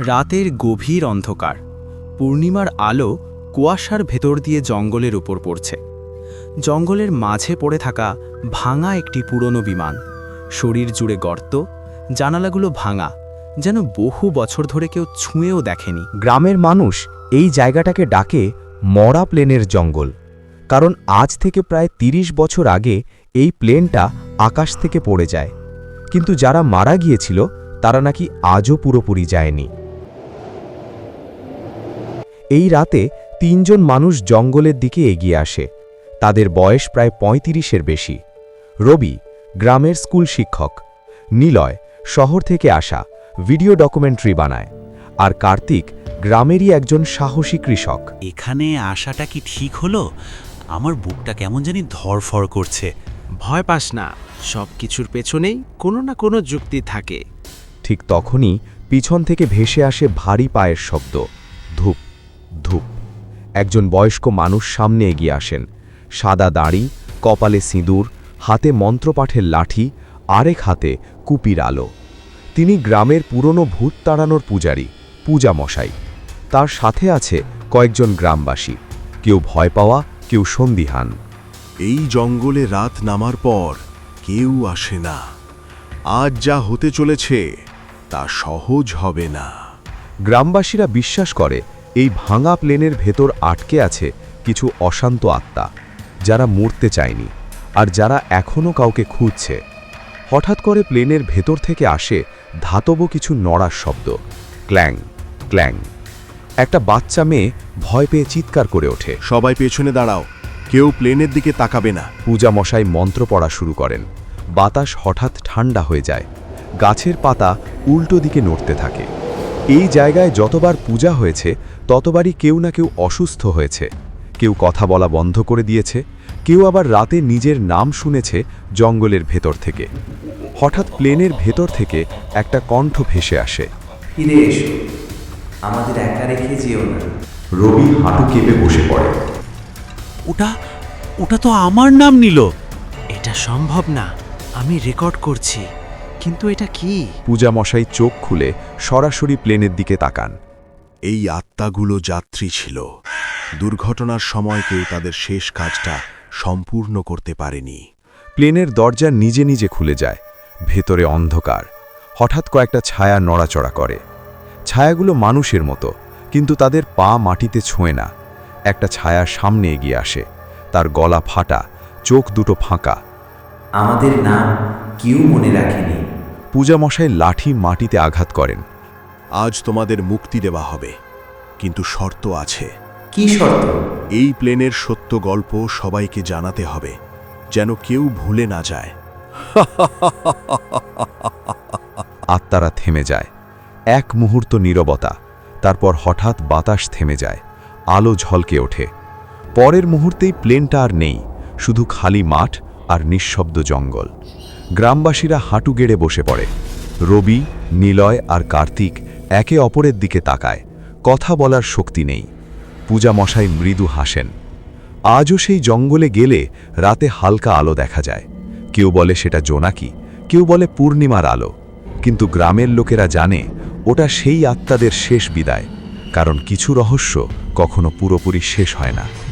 রাতের গভীর অন্ধকার। পূর্ণিমার আলো কুয়াশার ভেতর দিয়ে জঙ্গলের উপর পড়ছে। জঙ্গলের মাঝে পড়ে থাকা ভাঙা একটি পুরনো বিমান। শরীর জুড়ে গর্ত, জানালাগুলো ভাঙা, যেন বহু বছর ধরে কেউ ছুঁয়েও দেখেনি। গ্রামের মানুষ এই জায়গাটাকে ডাকে মরা প্লেনের জঙ্গল, কারণ আজ থেকে প্রায় ৩০ বছর আগে এই প্লেনটা আকাশ থেকে পড়ে যায়। কিন্তু যারা মারা গিয়েছিল, তারা নাকি আজও পুরোপুরি যায়নি। এই রাতে তিনজন মানুষ জঙ্গলের দিকে এগিয়ে আসে। তাদের বয়স প্রায় পঁয়ত্রিশের বেশি। রবি গ্রামের স্কুল শিক্ষক। নিলয় শহর থেকে আসা ভিডিও ডকুমেন্টারি বানায়। আর কার্তিক গ্রামেরই একজন সাহসী কৃষক। এখানে আসাটা কি ঠিক হলো? আমার বুকটা কেমন জানি ধরফর করছে। ভয় পাস না সব কিছুর পেছনেই কোনো না কোনো যুক্তি থাকে। ঠিক তখনই পিছন থেকে ভেসে আসে ভারী পায়ের শব্দ ধূপ। ধূপ। একজন বয়স্ক মানুষ সামনে এগিয়ে আসেন। সাদা দাড়ি কপালে সিঁদুর হাতে মন্ত্রপাঠের লাঠি আরেক হাতে কুপির আলো। তিনি গ্রামের পুরনো ভূত তাড়ানোর পূজারী পূজা মশাই তার সাথে আছে কয়েকজন গ্রামবাসী। কেউ ভয় পাওয়া কেউ সন্দিহান। এই জঙ্গলে রাত নামার পর কেউ আসে না। আজ যা হতে চলেছে তা সহজ হবে না। গ্রামবাসীরা বিশ্বাস করে এই ভাঙা প্লেনের ভেতর আটকে আছে কিছু অশান্ত আত্মা যারা মরতে চায়নি আর যারা এখনও কাউকে খুঁজছে। হঠাৎ করে প্লেনের ভেতর থেকে আসে ধাতব কিছু নড়ার শব্দ ক্ল্যাং ক্ল্যাং। একটা বাচ্চা মেয়ে ভয় পেয়ে চিৎকার করে ওঠে। সবাই পেছনে দাঁড়াও কেউ প্লেনের দিকে তাকাবে না। পূজা মশাই মন্ত্র পড়া শুরু করেন। বাতাস হঠাৎ ঠান্ডা হয়ে যায়। গাছের পাতা উল্টো দিকে নড়তে থাকে। এই জায়গায় যতবার পূজা হয়েছে ততবারই কেউ না কেউ অসুস্থ হয়েছে। কেউ কথা বলা বন্ধ করে দিয়েছে কেউ আবার রাতে নিজের নাম শুনেছে জঙ্গলের ভেতর থেকে। হঠাৎ প্লেনের ভেতর থেকে একটা কণ্ঠ ভেসে আসে। ফিরে এসো। আমাদের একা রেখে যেও না। রবি হাঁটু কেঁপে বসে পড়ে। ওটা ওটা তো আমার নাম নিল। এটা সম্ভব না। আমি রেকর্ড করছি। কিন্তু এটা কি? পূজা মশাই চোখ খুলে সরাসরি প্লেনের দিকে তাকান। এই আত্মাগুলো যাত্রী ছিল। দুর্ঘটনার সময় কেউ তাদের শেষ কাজটা সম্পূর্ণ করতে পারেনি। প্লেনের দরজা নিজে নিজে খুলে যায়। ভেতরে অন্ধকার। হঠাৎ কয়েকটা ছায়া নড়াচড়া করে। ছায়াগুলো মানুষের মতো কিন্তু তাদের পা মাটিতে ছোঁয় না। একটা ছায়া সামনে এগিয়ে আসে। তার গলা ফাটা চোখ দুটো ফাঁকা। আমাদের নাম কেউ মনে রাখেনি। পূজামশাই লাঠি মাটিতে আঘাত করেন। আজ তোমাদের মুক্তি দেওয়া হবে কিন্তু শর্ত আছে। কি শর্ত? এই প্লেনের সত্য গল্প সবাইকে জানাতে হবে যেন কেউ ভুলে না যায়। আত্মারা থেমে যায়। এক মুহূর্ত নীরবতা তারপর হঠাৎ বাতাস থেমে যায় আলো ঝলকে ওঠে। পরের মুহূর্তেই প্লেনটা আর নেই শুধু খালি মাঠ আর নিঃশব্দ জঙ্গল। গ্রামবাসীরা হাঁটু গেড়ে বসে পড়ে। রবি, নিলয় আর কার্তিক একে অপরের দিকে তাকায়। কথা বলার শক্তি নেই। পূজা মশাই মৃদু হাসেন। আজও সেই জঙ্গলে গেলে রাতে হালকা আলো দেখা যায়। কেউ বলে সেটা জোনাকি, কেউ বলে পূর্ণিমার আলো। কিন্তু গ্রামের লোকেরা জানে ওটা সেই আত্মাদের শেষ বিদায়, কারণ কিছু রহস্য কখনো পুরোপুরি শেষ হয় না।